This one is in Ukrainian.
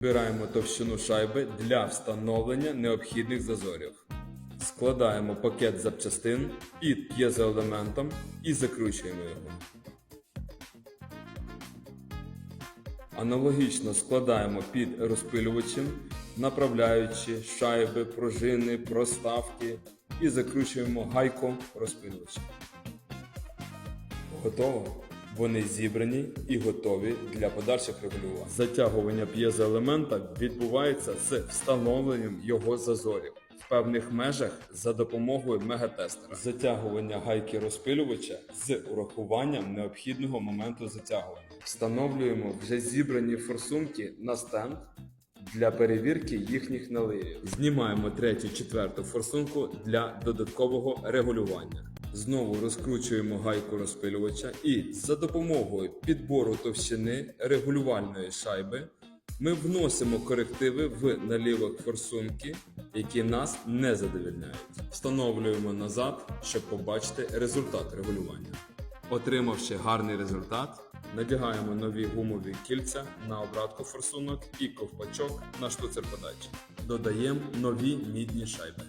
Збираємо товщину шайби для встановлення необхідних зазорів. Складаємо пакет запчастин під п'єзоелементом і закручуємо його. Аналогічно складаємо під розпилювачем, направляючи шайби, пружини, проставки і закручуємо гайком розпилювача. Готово. Вони зібрані і готові для подальших регулювань. Затягування п'єзоелемента відбувається з встановленням його зазорів в певних межах за допомогою мегатестера. Затягування гайки розпилювача з урахуванням необхідного моменту затягування. Встановлюємо вже зібрані форсунки на стенд для перевірки їхніх наливів. Знімаємо третю, четверту форсунку для додаткового регулювання. Знову розкручуємо гайку розпилювача і за допомогою підбору товщини регулювальної шайби ми вносимо корективи в налівок форсунки, які нас не задовільняють. Встановлюємо назад, щоб побачити результат регулювання. Отримавши гарний результат, надягаємо нові гумові кільця на обратку форсунок і ковпачок на штуцер подачі. Додаємо нові мідні шайби.